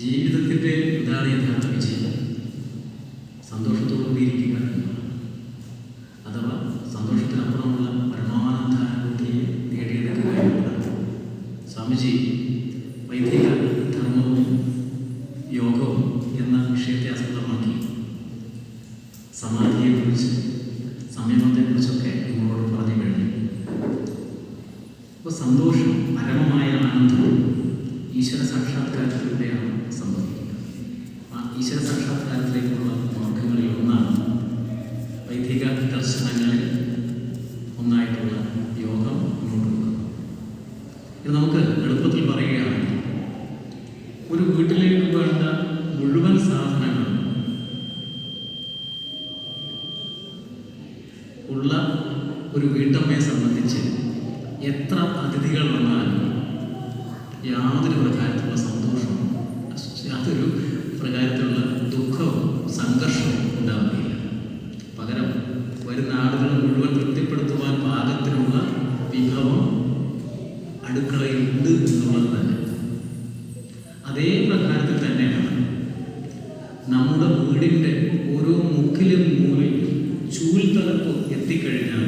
ജീവിതത്തിന്റെ ഇതാണ് യഥാർത്ഥ വിജയം. സന്തോഷത്തോടുകൂടി ഇരിക്കുക എന്നതാണ്. അഥവാ സന്തോഷത്തിനപ്പുറമുള്ള പരമാനന്ദാനുഭൂതിയെ നേടിയെടുക്കുക എന്നതാണ്. സ്വാമിജി വൈദിക ധർമ്മവും യോഗവും എന്ന വിഷയത്തെ ആസ്പദമാക്കി സമാധിയെക്കുറിച്ച് സംയമത്തെക്കുറിച്ചൊക്കെ നിങ്ങളോട് പറഞ്ഞു കഴിഞ്ഞു. അപ്പോൾ സന്തോഷം പരമമായ ആ ഈശ്വര സാക്ഷാത്കാരത്തിലേക്കുള്ള മാർഗങ്ങളിൽ ഒന്നാണ് വൈദിക ദർശനങ്ങളിൽ ഒന്നായിട്ടുള്ള യോഗം മുന്നോട്ട് പോകുന്നത് ഇത് നമുക്ക് എളുപ്പത്തിൽ പറയുകയാണെങ്കിൽ ഒരു വീട്ടിലേക്ക് വേണ്ട മുഴുവൻ സാധനങ്ങളും ഉള്ള ഒരു വീട്ടമ്മയെ സംബന്ധിച്ച് എത്ര അതിഥികൾ വന്നാലും യാതൊരു പ്രകാരത്തിലുള്ള സന്തോഷവും യാതൊരു പ്രകാരത്തിലുള്ള ദുഃഖവും സംഘർഷവും ഉണ്ടാവുകയില്ല. പകരം വരുന്ന ആളുകളെ മുഴുവൻ തൃപ്തിപ്പെടുത്തുവാൻ പാകത്തിനുള്ള വിഭവം അടുക്കളയിൽ ഉണ്ട് എന്നുള്ളത് തന്നെ. അതേ പ്രകാരത്തിൽ തന്നെയാണ് നമ്മുടെ വീടിന്റെ ഓരോ മുക്കിലും മൂലയും ചൂൽത്തലപ്പ് എത്തിക്കഴിഞ്ഞാൽ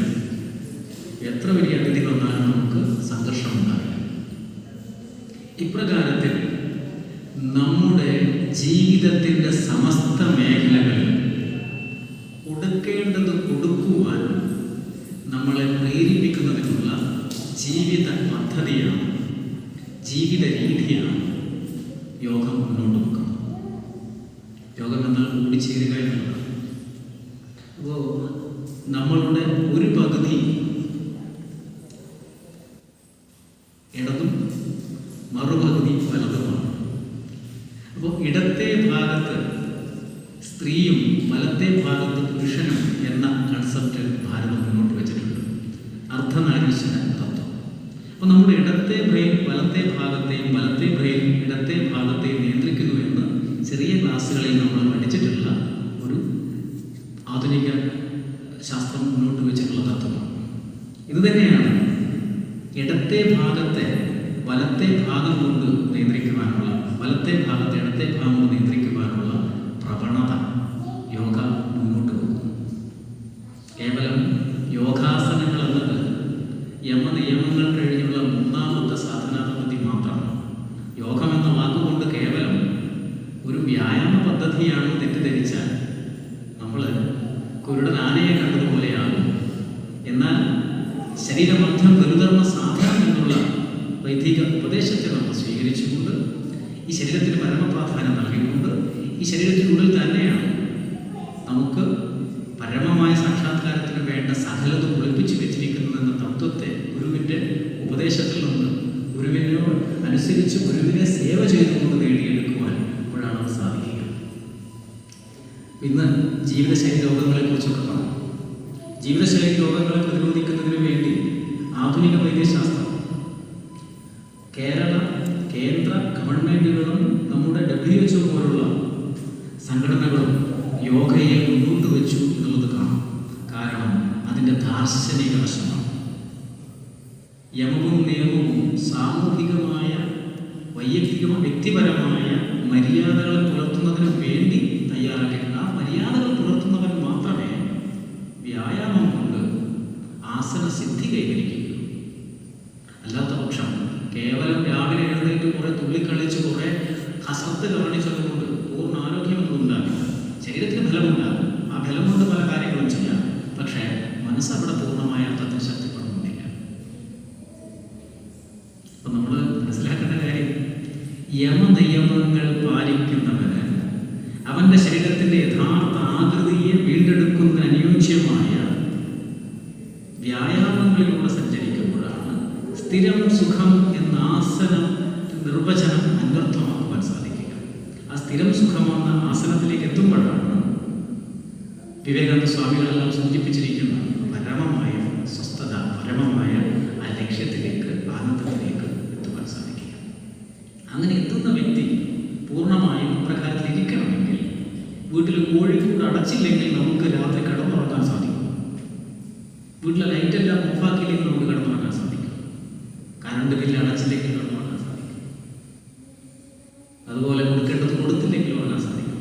എത്ര വലിയ അതിഥി വന്നാലും നമുക്ക് സംഘർഷമുണ്ടാകില്ല ഇപ്രകാരത്തിൽ നമ്മുടെ ജീവിതത്തിന്റെ സമസ്ത മേഖലകളിൽ കൊടുക്കേണ്ടത് കൊടുക്കുവാൻ നമ്മളെ പ്രേരിപ്പിക്കുന്നതിനുള്ള ജീവിത പദ്ധതിയാണ് ജീവിത രീതിയാണ് യോഗം മുന്നോട്ട് വെക്കുന്നത്. യോഗം എന്നാൽ കൂടിച്ചേരുക എന്നുള്ളതാണ്. അപ്പോൾ നമ്മളുടെ ഒരു പകുതി ഇടതും മറുപകുതി വലതുമാണ്. ഇടത്തെ ഭാഗത്ത് സ്ത്രീയും വലത്തെ ഭാഗത്ത് പുരുഷനും എന്ന കൺസെപ്റ്റ് ഭാരതം മുന്നോട്ട് വെച്ചിട്ടുണ്ട്. അർദ്ധനാരീശ്വര തത്വം. അപ്പോൾ നമ്മുടെ ഇടത്തെ ബ്രെയിൻ വലത്തെ ഭാഗത്തെയും വലത്തെ ബ്രെയിൻ ഇടത്തെ ഭാഗത്തെയും നിയന്ത്രിക്കുന്നു എന്ന് ചെറിയ ക്ലാസ്സുകളിൽ നമ്മൾ പഠിച്ചിട്ടുള്ള ഒരു ആധുനിക ശാസ്ത്രം മുന്നോട്ട് വെച്ചിട്ടുള്ള തത്വമാണ്. ഇത് തന്നെയാണ് ഇടത്തെ ഭാഗത്തെ വലത്തെ ഭാഗം കൊണ്ട് നിയന്ത്രിക്കുവാനുള്ള വലത്തെ ഭാഗത്ത് ഇടത്തെ ഭാഗം കൊണ്ട് നിയന്ത്രിക്കുവാനുള്ള പ്രവണത യോഗ മുന്നോട്ട് പോകുന്നു. കേവലം യോഗാസനങ്ങൾ എന്നത് യമനിയമങ്ങൾ കഴിഞ്ഞുള്ള മൂന്നാമത്തെ സാധനാ പദ്ധതി മാത്രമാണ് യോഗം എന്ന വാക്കുകൊണ്ട് കേവലം ഒരു വ്യായാമ പദ്ധതിയാണ് തെറ്റിദ്ധരിച്ചാൽ നമ്മൾ കുരുടൻ ആനയെ കണ്ടതുപോലെയാകും. എന്നാൽ ശരീരമധ്യം ഗുരുധർമ്മ വൈദിക ഉപദേശത്തെ നമ്മൾ സ്വീകരിച്ചുകൊണ്ട് ഈ ശരീരത്തിന് പരമപ്രാധാന്യം നൽകിക്കൊണ്ട് ഈ ശരീരത്തിനുള്ളിൽ തന്നെയാണ് നമുക്ക് പരമമായ സാക്ഷാത്കാരത്തിന് വേണ്ട സകലതും ഒളിപ്പിച്ചു വെച്ചിരിക്കുന്നതെന്ന തത്വത്തെ ഗുരുവിന്റെ ഉപദേശത്തിൽ നിന്ന് ഗുരുവിനോട് അനുസരിച്ച് ഗുരുവിനെ സേവ ചെയ്തുകൊണ്ട് നേടിയെടുക്കുവാൻ ഇപ്പോഴാണ് അത് സാധിക്കുക. ഇന്ന് ജീവിതശൈലി രോഗങ്ങളെ കുറിച്ചൊക്കെ പറഞ്ഞു ജീവിതശൈലി രോഗങ്ങളെ പ്രതിരോധിക്കുന്നതിന് വേണ്ടി ആധുനിക വൈദ്യശാസ്ത്രം സംഘടനകളും യോഗയെ മുന്നോട്ട് വെച്ചു എന്നുള്ളത് കാണാം. കാരണം അതിന്റെ ദാർശനിക വശമാണ്. യമവും നിയമവും സാമൂഹികമായ വൈയക്തിക വ്യക്തിപരമായ മര്യാദകളെ പുലർത്തുന്നതിന് വേണ്ടി തയ്യാറാക്കിയിട്ടുണ്ട് ആ മനസ്സ് അവിടെ പൂർണമായ അർത്ഥത്തിൽ ശക്തിപ്പെടുന്നില്ല അപ്പൊ നമ്മൾ മനസ്സിലാക്കേണ്ട കാര്യം യമനിയമങ്ങൾ പാലിക്കുന്നവന് അവന്റെ ശരീരത്തിന്റെ യഥാർത്ഥ ആകൃതിയെ വീണ്ടെടുക്കുന്ന അനുയോജ്യമായ വ്യായാമങ്ങളിലൂടെ സഞ്ചരിക്കുമ്പോഴാണ് സ്ഥിരം സുഖം എന്ന ആസനം നിർവചനം അന്വർത്ഥമാക്കുവാൻ സാധിക്കുക. ആ സ്ഥിരം സുഖമെന്ന ആസനത്തിലേക്ക് എത്തുമ്പോഴാണ് വിവേകാനന്ദ സ്വാമികളെല്ലാം സൂചിപ്പിച്ചിരിക്കുന്ന പരമമായ സ്വസ്ഥത പരമമായ ആ ലക്ഷ്യത്തിലേക്ക് ആനന്ദത്തിലേക്ക് എത്തുവാൻ സാധിക്കുക. അങ്ങനെ എത്തുന്ന വ്യക്തി പൂർണമായും അപ്രകാരത്തിലിരിക്കണമെങ്കിൽ വീട്ടിൽ കോഴിക്കൂട് അടച്ചില്ലെങ്കിൽ നമുക്ക് രാത്രി കിടന്നുറങ്ങാൻ സാധിക്കും. വീട്ടിലെ ലൈറ്റ് എല്ലാം ഓഫാക്കിയില്ലെങ്കിൽ നമുക്ക് കിടന്നുറങ്ങാൻ സാധിക്കും. കറണ്ട് ബില്ല് അടച്ചില്ലെങ്കിൽ കിടന്നുറങ്ങാൻ സാധിക്കും. അതുപോലെ കൊടുക്കേണ്ടത് കൊടുത്തില്ലെങ്കിൽ ഉറങ്ങാൻ സാധിക്കും.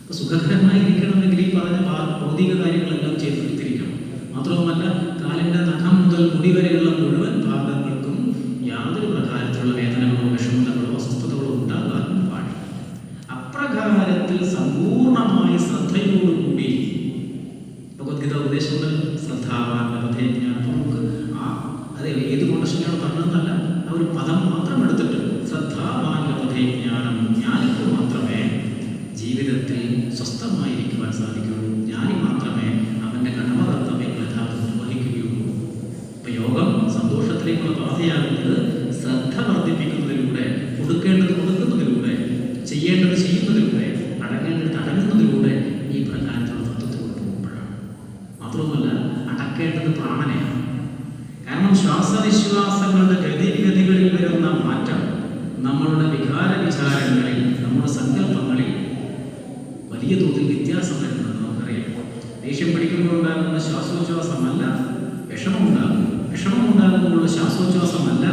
അപ്പൊ സുഖകരമായിരിക്കണമെങ്കിൽ ഈ പറഞ്ഞ ഭൗതിക കാര്യങ്ങളെല്ലാം ചെയ്ത് തീർത്തിരിക്കണം മാത്രവുമല്ല കാലിന്റെ നഖം മുതൽ മുടി വരെയുള്ള മുഴുവൻ ഭാഗങ്ങൾക്കും യാതൊരു പ്രകാരത്തിലുള്ള വേദനകളോ വിഷമതകളോ അസ്വസ്ഥതകളോ ഉണ്ടാകാൻ പാടില്ല. അപ്രകാരത്തിൽ സമ്പൂർണമായി ശ്രദ്ധയോടുകൂടി ഭഗവത്ഗീത ഉപദേശങ്ങൾ ശ്രദ്ധാവാൻ ലഭതേ ജ്ഞാനം നമുക്ക് ആ അതെ ഏത് കൊണ്ടശനാണ് പറഞ്ഞതെന്നല്ല ആ ഒരു പദം മാത്രം എടുത്തിട്ട് ശ്രദ്ധാവാൻ ലഭതേ ജ്ഞാനം ജ്ഞാനിക്ക് മാത്രമേ ജീവിതത്തിൽ സ്വസ്ഥമായിരിക്കുവാൻ സാധിക്കുകയുള്ളൂ വികാര വിചാരങ്ങളിൽ നമ്മുടെ സങ്കല്പങ്ങളിൽ വലിയ തോതിൽ വ്യത്യാസം വരുന്നത് നമുക്കറിയാം. ദേഷ്യം പിടിക്കുമ്പോഴുണ്ടാകുന്ന ശ്വാസോച്ഛ്വാസമല്ല വിഷമമുണ്ടാകുന്നു. വിഷമമുണ്ടാകുമ്പോഴുള്ള ശ്വാസോച്ഛ്വാസമല്ല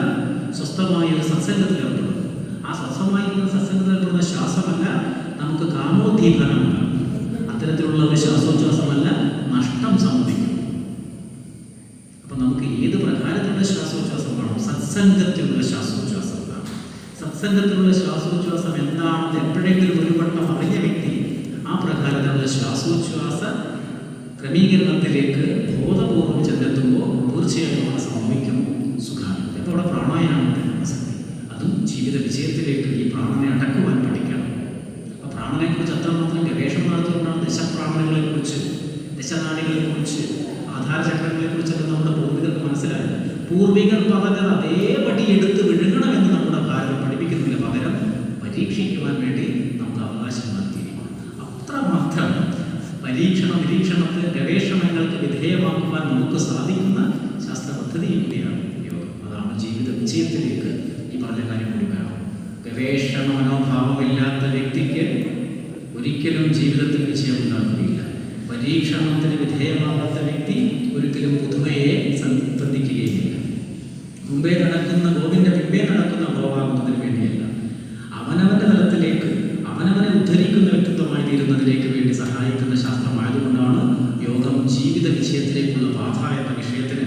സ്വസ്ഥമായ ഒരു സത്സംഗത്തിൽ ഏർപ്പെടുന്നത് ആ സ്വസ്ഥമായിരിക്കുന്ന സത്സംഗത്തിൽ ഏർപ്പെടുന്ന ശ്വാസമല്ല നമുക്ക് കാമോദ്ദീപനമുണ്ടാകും അത്തരത്തിലുള്ള ഒരു ശ്വാസോച്ഛ്വാസമല്ല നഷ്ടം സംഭവിക്കും അപ്പൊ നമുക്ക് ഏത് പ്രകാരത്തിലുള്ള ശ്വാസോച്ഛ്വാസം വേണം സത്സംഗത്തിലുള്ള ശ്വാസോച്ഛ്വാസം വേണം സത്സംഗത്തിലുള്ള ശ്വാസോച്ഛ്വാസം എന്താണെന്ന് എപ്പോഴെങ്കിലും ഒരു വട്ടം അറിഞ്ഞ വ്യക്തി ആ പ്രകാരത്തിലുള്ള ശ്വാസോച്ഛ്വാസ ക്രമീകരണത്തിലേക്ക് ബോധപൂർവം ചെന്നെത്തുമ്പോൾ തീർച്ചയായും അവിടെ സംഭവിക്കും സുഖമാണ് അപ്പോൾ അവിടെ പ്രാണായാമത്തിന് പ്രസക്തി അതും ജീവിത വിജയത്തിലേക്ക് ഈ പ്രാണനെ അടക്കുവാൻ പഠിക്കണം. അപ്പോൾ പ്രാണനെക്കുറിച്ച് അത്രമാത്രം ഗവേഷണം നടത്തുകൊണ്ടാണ് ദശപ്രാണനങ്ങളെ കുറിച്ച് ദശനാടികളെ കുറിച്ച് ആധാരചക്രങ്ങളെ കുറിച്ചൊക്കെ നമ്മുടെ പൂർവികർക്ക് മനസ്സിലായത്. പൂർവികർ പറഞ്ഞത് അതേപടി എടുത്ത് ഗവേഷണങ്ങൾക്ക് വിധേയമാക്കുവാൻ നമുക്ക് സാധിക്കുന്ന ശാസ്ത്ര പദ്ധതിയും കൂടിയാണ് യോഗം. അതാണ് ജീവിത വിജയത്തിലേക്ക് ഈ പറഞ്ഞ കാര്യം കൂടി വേണം. ഗവേഷണ മനോഭാവമില്ലാത്ത വ്യക്തിക്ക് ഒരിക്കലും ജീവിതത്തിൽ വിജയം ഉണ്ടാകുകയില്ല. പരീക്ഷണത്തിന് വിധേയമാകാത്ത വ്യക്തി ഒരിക്കലും പുതുമയെ സംബന്ധിക്കുകയില്ല മുമ്പേ നടക്കുന്ന ഗോവിന്റെ മുമ്പേ നടക്കുന്ന ഗോവാകുന്നതിന് വേണ്ടിയല്ല. അവനവന്റെ തലത്തിലേക്ക് അവനവനെ ഉദ്ധരിക്കുന്ന വ്യക്തിത്വമായി തീരുന്നതിലേക്ക് വേണ്ടി സഹായിക്കുന്ന ശാസ്ത്രമായതുകൊണ്ടാണ് യോഗം ജീവിത വിജയത്തിലേക്കുള്ള പാത എന്ന വിഷയത്തിന്